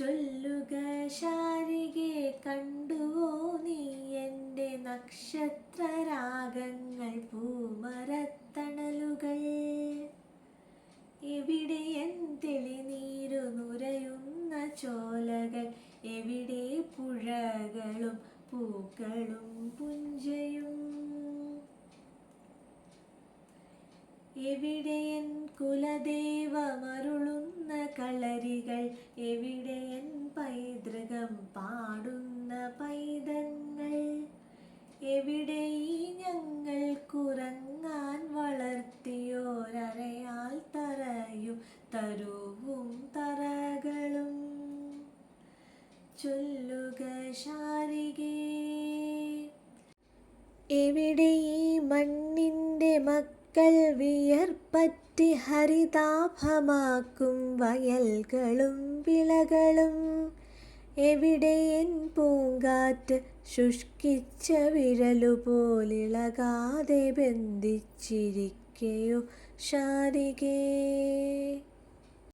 ചൊല്ലുക ശാരികെ കണ്ടുവോ നീ എന്റെ നക്ഷത്രരാഗങ്ങൾ പൂമരത്തണലുകൾ? എവിടെ എൻ തെളിനീരു നുരയുന്ന ചോലകൾ? എവിടെ പുഴകളും പൂക്കളും പുഞ്ചയും? എവിടെ എൻ കുലദേവമരുളുന്ന കളരികൾ? എവിടെ പൈതൃകം പാടുന്ന പൈതങ്ങൾ. എവിടെ ഈ ഞങ്ങൾ കുറങ്ങാൻ വളർത്തിയോരയാൽ തറയും തരുവും തറകളും. ചൊല്ലുക ശാരികേ. എവിടെ ഈ മണ്ണിന്റെ മക്കൾ വിയർപ്പറ്റി ഹരിതാഭമാക്കും വയൽകളും വിളകളും. എവിടെ എൻ പൂങ്കാറ്റ് ശുഷ്കിച്ച വിരലുപോലിളകാതെ ബന്ധിച്ചിരിക്കയോ ശാരികേ?